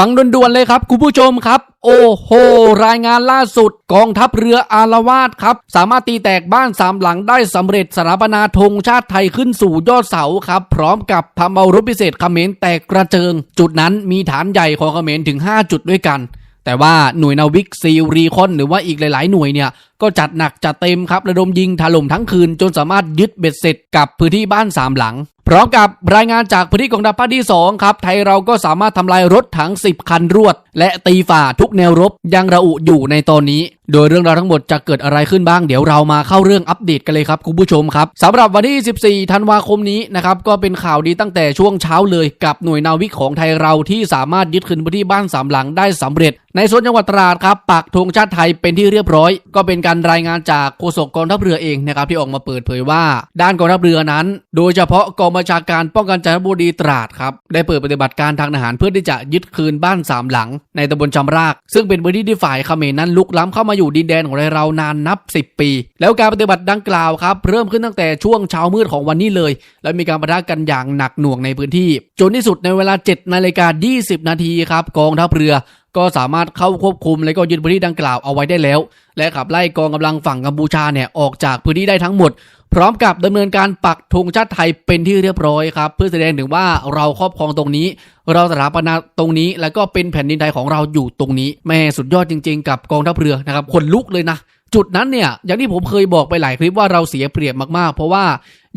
ฟังด่วนๆเลยครับคุณผู้ชมครับ โอ้โห รายงานล่าสุด กองทัพเรืออารวาสครับ สามารถตีแตกบ้านสามหลังได้สำเร็จสถาปนาธงชาติไทยขึ้นสู่ยอดเสาครับ พร้อมกับทำเอารบพิเศษเขมรแตกกระเจิง จุดนั้นมีฐานใหญ่ของเขมรถึง 5 จุดด้วยกัน แต่ว่าหน่วยนาวิกซีรีคอนหรือว่าอีกหลาย ๆ หน่วยเนี่ยก็จัดหนักจัดเต็มครับระดมยิงถล่มทั้งคืนจนสามารถยึดเบ็ดเสร็จกับพื้นที่บ้านสามหลัง พร้อมกับรายงานจากพื้นที่กองทัพภาคที่ 2 ครับ ไทยเราก็สามารถทำลายรถถัง 10 คันรวด และตีฝ่าทุกแนวรบยังระอุอยู่ในตอนนี้ โดยเรื่องราวทั้งหมดจะเกิดอะไรขึ้นบ้าง เดี๋ยวเรามาเข้าเรื่องอัปเดตกันเลยครับคุณผู้ชมครับสำหรับวันที่ 14 ธันวาคมนี้นะครับก็เป็นข่าวดีตั้งแต่ช่วงเช้าเลยกับหน่วยนาวิกของไทยเราที่สามารถยึดคืนพื้นที่บ้านสามหลังได้สำเร็จ ในโซนจังหวัดตราดครับปักธงชาติไทยเป็นที่เรียบร้อย ก็เป็นการรายงานจากโฆษกกองทัพเรือเองนะครับที่ออกมาเปิดเผยว่า ด้านกองทัพเรือนั้น โดยเฉพาะกองบัญชาการป้องกันจันทบุรีตราดครับได้เปิดปฏิบัติการทางทหารเพื่อที่จะยึดคืนบ้านสามหลัง ในตำบลจำราก ซึ่งเป็นพื้นที่ที่ฝ่ายเขมรนั้นลุกล้ำเข้ามาอยู่ดินแดนของเรานานนับ 10 ปี แล้วการปฏิบัติดังกล่าวครับเริ่มขึ้นตั้งแต่ช่วงเช้ามืดของวันนี้เลย และมีการปะทะกันอย่างหนักหน่วงในพื้นที่ จนที่สุดในเวลา7นาฬิกา20 นาทีครับกองทัพเรือก็สามารถเข้าควบคุมและก็ยึดพื้นที่ดังกล่าวเอาไว้ได้แล้ว และขับไล่กองกำลังฝั่งกัมพูชาเนี่ยออกจากพื้นที่ได้ทั้งหมด พร้อมกับดำเนินการปักธงชาติไทยเป็นที่เรียบร้อยครับเพื่อแสดงถึงว่าเราครอบครองตรงนี้ เราสถาปนาตรงนี้ แล้วก็เป็นแผ่นดินไทยของเราอยู่ตรงนี้ แม่สุดยอดจริง ๆ กับกองทัพเรือนะครับขนลุกเลยนะจุดนั้นเนี่ยอย่างที่ผมเคยบอกไปหลายคลิปว่าเราเสียเปรียบมากๆ เพราะว่า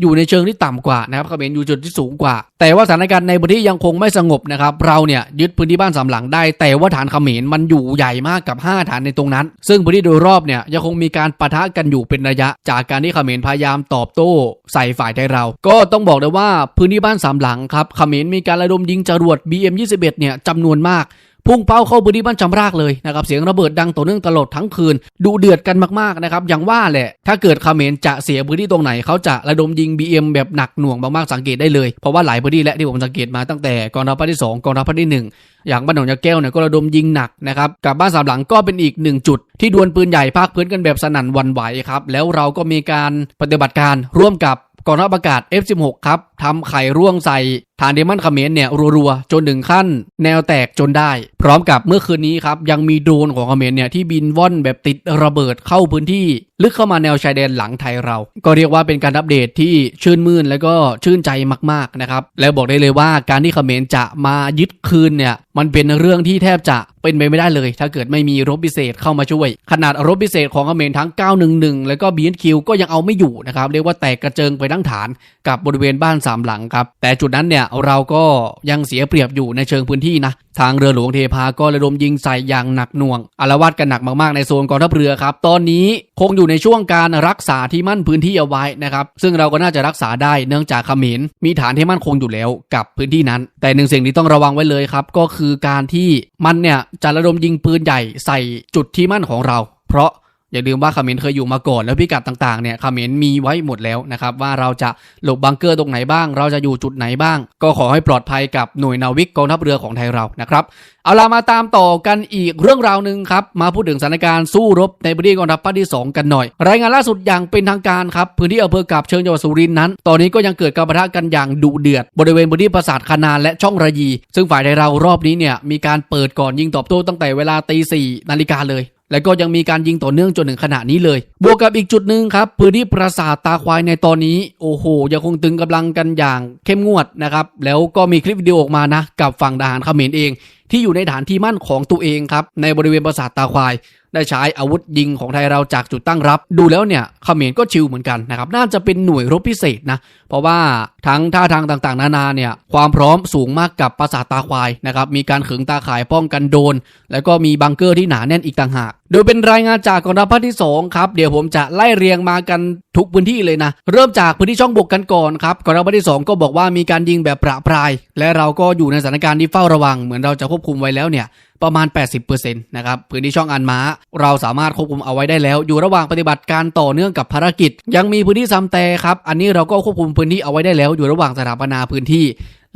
อยู่ในเชิงที่ต่ำกว่านะครับเขมรอยู่จุดที่สูงกว่า แต่ว่าสถานการณ์ในพื้นที่ยังคงไม่สงบนะครับเราเนี่ยยึดพื้นที่บ้านสามหลังได้ แต่ว่าฐานเขมรมันอยู่ใหญ่มากกับ 5 ฐานในตรงนั้น ซึ่งพื้นที่โดยรอบเนี่ยยังคงมีการปะทะกันอยู่เป็นระยะ จากการที่เขมรพยายามตอบโต้ใส่ฝ่ายไทยเรา ก็ต้องบอกเลยว่าพื้นที่บ้านสามหลังครับเขมรมีการระดมยิงจรวด BM21 เนี่ยจำนวนมาก พุ่งเป้าเข้าพื้นที่บ้านจำรากเลยนะครับเสียงระเบิดดังต่อเนื่องตลอดทั้งคืนดูเดือดกันมากๆนะครับอย่างว่าแหละ ถ้าเกิดเมรจะเสียพื้นที่ตรงไหนเขาจะระดมยิง BM แบบหนักหน่วงมากๆสังเกตได้เลย เพราะว่าหลายพื้นที่และที่ผมสังเกตมาตั้งแต่กองทัพภาคที่ 2กองทัพภาคที่ 1 อย่างบ้านหนองยาแก้วเนี่ยก็ระดมยิงหนักนะครับกับบ้านสามหลังก็เป็นอีกหนึ่งจุด ที่ดวลปืนใหญ่ภาคพื้นกันแบบสนั่นวันไหวครับแล้วเราก็มีการปฏิบัติการร่วมกับกองทัพอากาศ F16 ครับทำไข่ร่วงใส่ ฐานเดมันเมรเนี่ยรัวๆ จนถึงขั้นแนวแตกจนได้ พร้อมกับเมื่อคืนนี้ครับ ยังมีโดรนของเมรเนี่ยที่บินว่อนแบบติดระเบิดเข้าพื้นที่ ลึกเข้ามาแนวชายแดนหลังไทยเรา ก็เรียกว่าเป็นการอัปเดตที่ชื่นมื่นและก็ชื่นใจมากๆนะครับแล้วบอกได้เลยว่าการที่เมรจะมายึดคืนเนี่ยมันเป็นเรื่องที่แทบจะเป็นไปไม่ได้เลย ถ้าเกิดไม่มีรบพิเศษเข้ามาช่วย ขนาดรบพิเศษของเขมรทั้ง 911 แล้วก็ BNQ ก็ยังเอาไม่อยู่นะครับ เรียกว่าแตกกระเจิงไปทั้งฐานกับบริเวณบ้านสามหลังครับ แต่จุดนั้นเนี่ยเราก็ยังเสียเปรียบอยู่ในเชิงพื้นที่นะ ทางเรือหลวงเทพาก็ระดมยิงใส่อย่างหนักหน่วงอารวาสกันหนักมากๆในโซนกองทัพเรือครับ ตอนนี้คงอยู่ในช่วงการรักษาที่มั่นพื้นที่เอาไว้นะครับ ซึ่งเราก็น่าจะรักษาได้เนื่องจากเขมรมีฐานที่มั่นคงอยู่แล้วกับพื้นที่นั้น แต่หนึ่งสิ่งที่ต้องระวังไว้เลยครับ ก็คือการที่มันเนี่ยจะระดมยิงปืนใหญ่ใส่จุดที่มั่นของเรา เพราะ อย่าลืมว่าคอมเขมรเคยอยู่มาก่อนแล้วพิกัดต่างๆเนี่ยเขมรมีไว้หมดแล้วนะครับว่าเราจะหลบบังเกอร์ตรงไหนบ้าง เราจะอยู่จุดไหนบ้าง ก็ขอให้ปลอดภัยกับหน่วยนาวิกกองทัพเรือของไทยเรานะครับเอาล่ะมาตามต่อกันอีกเรื่องราวหนึ่งครับมาพูดถึงสถานการณ์สู้รบในพื้นที่กองทัพภาคที่ 2 กันหน่อย รายงานล่าสุดอย่างเป็นทางการครับพื้นที่อำเภอกับเชิงจังหวัดสุรินทร์นั้น ตอนนี้ก็ยังเกิดการปะทะกันอย่างดุเดือด บริเวณพื้นที่ปราสาทคานานและช่องระยี ซึ่งฝ่ายไทยเรารอบนี้เนี่ยมีการเปิดก่อนยิงตอบโต้ตั้งแต่เวลาตีสี่นาฬิกาเลย และก็ยังมีการยิงต่อเนื่องจนถึงขณะนี้เลย บวกกับอีกจุดหนึ่งครับพื้นที่ปราสาทตาควายในตอนนี้ โอ้โห ยังคงตึงกำลังกันอย่างเข้มงวดนะครับ แล้วก็มีคลิปวิดีโอออกมานะ กับฝั่งทหารเขมรเอง ที่อยู่ในฐานที่มั่นของตัวเองครับในบริเวณปราสาทตาควาย ได้ใช้อาวุธยิงของไทยเราจากจุดตั้งรับ ดูแล้วเนี่ยเขมรก็ชิลเหมือนกันนะครับน่าจะเป็นหน่วยรบพิเศษนะเพราะว่าทั้งท่าทางต่างๆ นานาเนี่ยความพร้อมสูงมากกับปราสาทตาควายนะครับมีการขึงตาข่ายป้องกันโดน แล้วก็มีบังเกอร์ที่หนาแน่นอีกต่างหากโดยเป็นรายงานจากกองทัพภาคที่2ครับเดี๋ยวผมจะไล่เรียงมากันทุกพื้นที่เลยนะ เริ่มจากพื้นที่ช่องบกกันก่อนครับกองทัพภาคที่ 2 ก็บอกว่ามีการยิงแบบประปราย และเราก็อยู่ในสถานการณ์ที่เฝ้าระวังเหมือนเราจะควบคุมไว้แล้วเนี่ยประมาณ 80%นะครับพื้นที่ช่องอันม้า เราสามารถควบคุมเอาไว้ได้แล้ว อยู่ระหว่างปฏิบัติการต่อเนื่องกับภารกิจ ยังมีพื้นที่ซ้ำแต่ครับอันนี้เราก็ควบคุมพื้นที่เอาไว้ได้แล้ว อยู่ระหว่างสถาปนาพื้นที่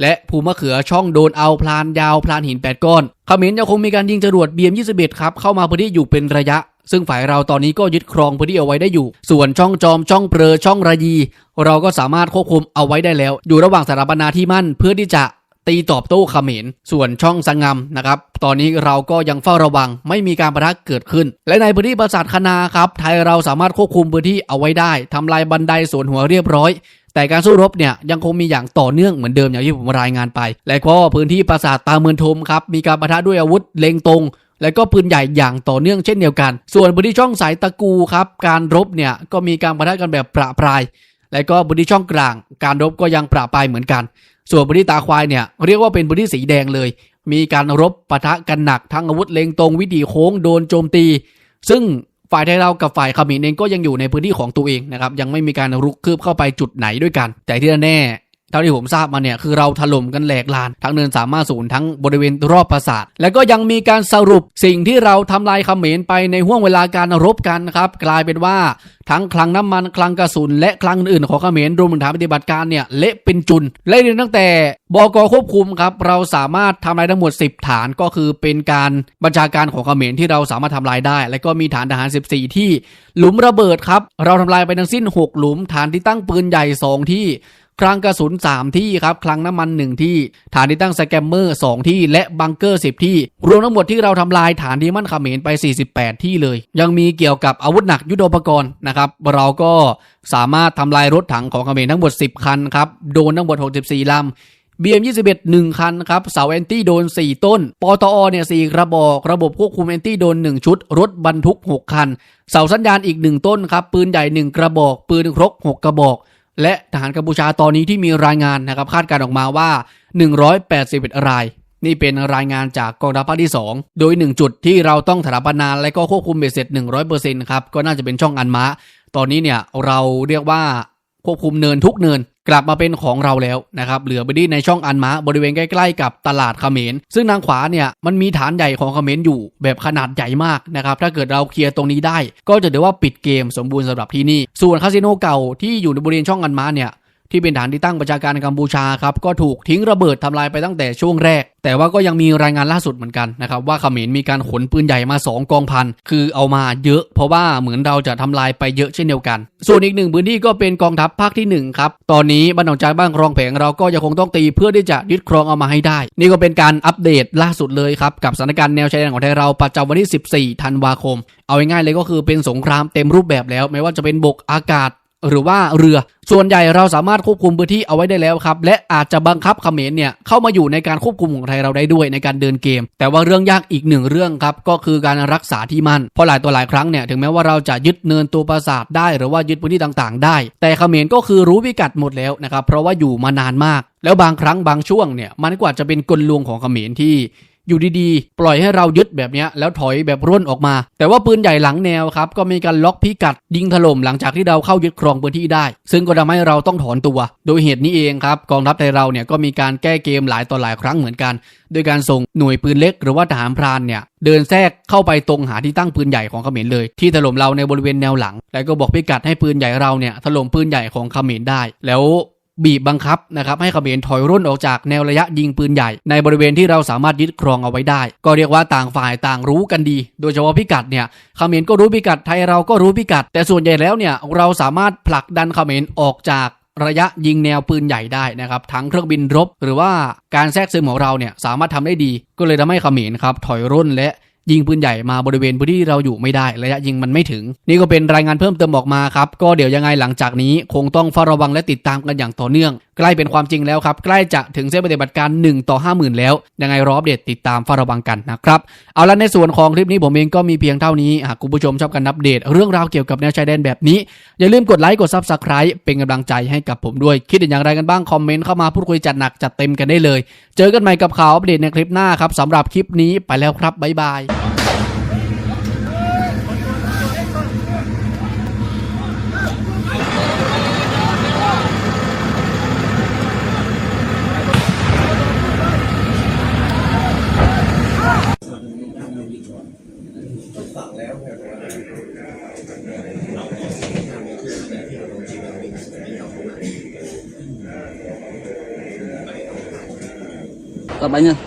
และภูมะเขือช่องโดนเอาพลานยาวพลานหิน 8 ก้อนเขมรยังคงมีการยิงจรวด BM21 ครับเข้ามาพื้นที่อยู่เป็นระยะซึ่งฝ่ายเราตอนนี้ก็ยึดครองพื้นที่เอาไว้ได้อยู่ ส่วนช่องจอมช่องเปรอช่องระยี เราก็สามารถควบคุมเอาไว้ได้แล้ว อยู่ระหว่างสถาปนาที่มั่นเพื่อที่จะ ตีตอบโต้เขมรส่วนช่องสังงำนะครับตอนนี้เราก็ยังเฝ้าระวังไม่มีการประทะเกิดขึ้น และในพื้นที่ปราสาทคณาครับไทยเราสามารถควบคุมพื้นที่เอาไว้ได้ทำลายบันไดสวนหัวเรียบร้อยแต่การสู้รบเนี่ยยังคงมีอย่างต่อเนื่องเหมือนเดิมอย่างที่ผมรายงานไป และก็พื้นที่ปราสาทตาเมืองทมครับมีการประทะด้วยอาวุธเล็งตรง และก็ปืนใหญ่อย่างต่อเนื่องเช่นเดียวกัน ส่วนพื้นที่ช่องสายตะกูครับการรบเนี่ยก็มีการประทะกันแบบประปราย และก็พื้นที่ช่องกลาง การรบก็ยังประปรายเหมือนกัน ส่วนบริตาควายเนี่ยเรียกว่าเป็นบริสีแดงเลย มีการรบปะทะกันหนักทั้งอาวุธเล็งตรงวิถีโค้งโดนโจมตี ซึ่งฝ่ายไทยเรากับฝ่ายเขมรเองก็ยังอยู่ในพื้นที่ของตัวเองนะครับยังไม่มีการรุกคืบเข้าไปจุดไหนด้วยกัน แต่ที่แน่ เท่าที่ผมทราบมาเนี่ยคือเราถล่มกันแหลกลาน ทั้งเนินสามารถศูนย์ทั้งบริเวณรอบปราสาทแล้วก็ยังมีการสรุปสิ่งที่เราทำลายเขมรไปในห่วงเวลาการรบกันนะครับ กลายเป็นว่าทั้งคลังน้ำมันคลังกระสุน และคลังอื่นๆของเขมรรวมถึงฐานปฏิบัติการเนี่ยเละเป็นจุนไล่เรียนตั้งแต่บกควบคุมครับเราสามารถทำลายทั้งหมด 10 ฐานก็คือเป็นการบัญชาการของเขมรที่เราสามารถทำลายได้ และก็มีฐานทหาร 14 ที่หลุมระเบิดครับเราทำลายไปทั้งสิ้น 6 หลุมฐานที่ตั้งปืนใหญ่ 2 ที่ คลังกระสุน 3 ที่ครับคลังน้ำมัน 1 ที่ ฐานที่ตั้งสแกมเมอร์ 2 ที่ และบังเกอร์ 10 ที่ รวมทั้งหมดที่เราทำลายฐานที่มั่นเขมรไป 48 ที่เลย ยังมีเกี่ยวกับอาวุธหนักยุทโธปกรณ์นะครับ เราก็สามารถทำลายรถถังของเขมรทั้งหมด 10 คันครับ โดนทั้งหมด 64ลำ BM 21 1 คันครับเสาแอนตี้โดน 4 ต้น ปตอเนี่ย4กระบอก ระบบควบคุมแอนตี้โดน 1 ชุด รถบรรทุก 6 คัน เสาสัญญาณอีก 1 ต้นครับ ปืนใหญ่ 1 กระบอก ปืนครก 6 กระบอก และทหารกัมพูชาตอนนี้ที่มีรายงานนะครับคาดการออกมาว่า 181 ราย นี่เป็นรายงานจากกองทัพภาคที่ 2 โดย 1 จุดที่เราต้องถาปนานและก็ควบคุมเบ็ดเสร็จ 100%ครับก็น่าจะเป็นช่องอันมะ ตอนนี้เนี่ยเราเรียกว่าควบคุมเนินทุกเนิน กลับมาเป็นของเราแล้วนะครับเหลือไปที่ในช่องอันมะบริเวณใกล้ๆกับตลาดเขมร ซึ่งทางขวาเนี่ยมันมีฐานใหญ่ของเขมรอยู่ แบบขนาดใหญ่มากนะครับถ้าเกิดเราเคลียร์ตรงนี้ได้ ก็จะถือว่าปิดเกมสมบูรณ์สำหรับที่นี่ส่วนคาสิโนเก่าที่อยู่ในบริเวณช่องอันมะเนี่ย ที่เป็นฐานที่ตั้งประชาการกัมพูชาครับก็ถูกทิ้งระเบิดทำลายไปตั้งแต่ช่วงแรก แต่ว่าก็ยังมีรายงานล่าสุดเหมือนกันนะครับว่าเขมรมีการขนปืนใหญ่มา 2 กองพัน คือเอามาเยอะ เพราะว่าเหมือนเราจะทำลายไปเยอะเช่นเดียวกัน ส่วนอีกหนึ่งพื้นที่ก็เป็นกองทัพภาคที่1ครับตอนนี้บ้านหนองจายบ้านครองแผงเราก็ยังคงต้องตีเพื่อที่จะยึดครองเอามาให้ได้ นี่ก็เป็นการอัปเดตล่าสุดเลยครับกับสถานการณ์แนวชายแดนของไทยเราประจำวันที่ 14 ธันวาคม เอาง่ายๆเลยก็คือเป็นสงครามเต็มรูปแบบแล้วไม่ว่าจะเป็นบกอากาศ หรือว่าเรือ ส่วนใหญ่เราสามารถควบคุมพื้นที่เอาไว้ได้แล้วครับ และอาจจะบังคับเขมรเนี่ยเข้ามาอยู่ในการควบคุมของไทยเราได้ด้วยในการเดินเกม แต่ว่าเรื่องยากอีกหนึ่งเรื่องครับก็คือการรักษาที่มั่นเพราะหลายตัวหลายครั้งเนี่ยถึงแม้ว่าเราจะยึดเนินตัวปราสาทได้หรือว่ายึดพื้นที่ต่างๆ ได้ แต่เขมรก็คือรู้พิกัดหมดแล้วนะครับเพราะว่าอยู่มานานมาก แล้วบางครั้งบางช่วงเนี่ยมันก็อาจจะเป็นกลลวงของเขมรที่ อยู่ดีๆ ปล่อยให้เรายึดแบบนี้แล้วถอยแบบร่นออกมา แต่ว่าปืนใหญ่หลังแนวครับก็มีการล็อกพิกัดยิงถล่มหลังจากที่เราเข้ายึดครองพื้นที่ได้ ซึ่งก็ทำให้เราต้องถอนตัว โดยเหตุนี้เองครับกองทัพไทยเราเนี่ยก็มีการแก้เกมหลายต่อหลายครั้งเหมือนกัน โดยการส่งหน่วยปืนเล็กหรือว่าทหารพรานเนี่ยเดินแทรกเข้าไปตรงหาที่ตั้งปืนใหญ่ของเขมรเลย ที่ถล่มเราในบริเวณแนวหลัง แล้วก็บอกพิกัดให้ปืนใหญ่เราเนี่ยถล่มปืนใหญ่ของเขมรได้ แล้ว บีบบังคับนะครับให้เขมรถอยร่นออกจากแนวระยะยิงปืนใหญ่ ในบริเวณที่เราสามารถยึดครองเอาไว้ได้ ก็เรียกว่าต่างฝ่ายต่างรู้กันดี โดยเฉพาะพิกัดเนี่ยเขมรก็รู้พิกัดไทยเราก็รู้พิกัด แต่ส่วนใหญ่แล้วเนี่ยเราสามารถผลักดันเขมรออกจากระยะยิงแนวปืนใหญ่ได้นะครับทั้งเครื่องบินรบ หรือว่าการแทรกซึมของเราเนี่ยสามารถทำได้ดี ก็เลยทำให้เขมรครับถอยร่นและ ยิงปืนใหญ่มาบริเวณพื้นที่เราอยู่ไม่ได้ระยะยิงมันไม่ถึง นี่ก็เป็นรายงานเพิ่มเติมออกมาครับก็เดี๋ยวยังไงหลังจากนี้คงต้องเฝ้าระวังและติดตามกันอย่างต่อเนื่อง ใกล้เป็นความจริงแล้วครับ ใกล้จะถึงเส้นปฏิบัติการ 1 ต่อ 50,000 แล้ว ยังไงรออัปเดตติดตามเฝ้าระวังกันนะครับ เอาละในส่วนของคลิปนี้ผมเองก็มีเพียงเท่านี้ หากคุณผู้ชมชอบการอัปเดต เรื่องราวเกี่ยวกับแนวชายแดนแบบนี้ อย่าลืมกดไลค์กด Subscribe เป็นกำลังใจให้กับผมด้วย คิดเห็นอย่างไรกันบ้างคอมเมนต์เข้ามาพูดคุยจัดหนักจัดเต็มกันได้เลย เจอกันใหม่กับข่าวอัปเดตในคลิปหน้าครับสำหรับคลิปนี้ไปแล้วครับบ๊ายบาย kabarnya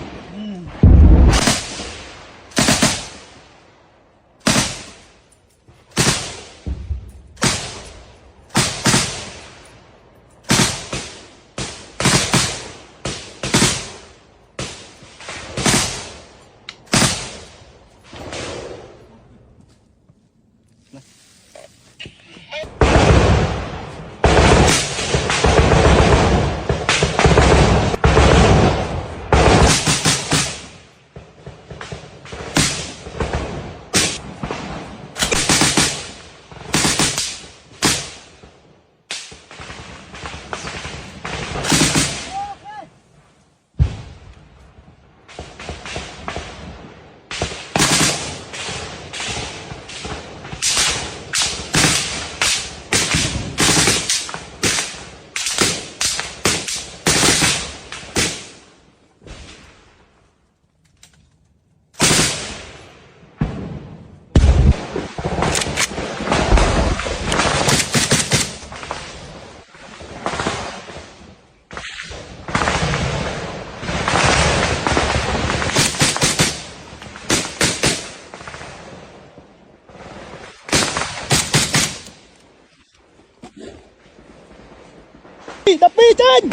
bánh nha. tapi Chan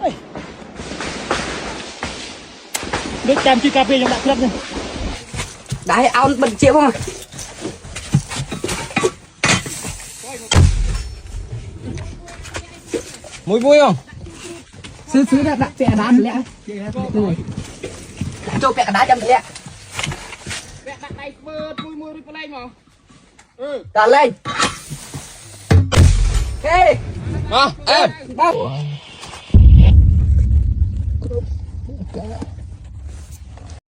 Ê. Nước chăm chi cà phê trong đại club này ได้เอาบันเจียวมา Mùi mùi không? ซื้อซื้อได้ละเปียกระดาษแล้วโ Ừ. Cả lên. Ê! Mà, em. Ủa.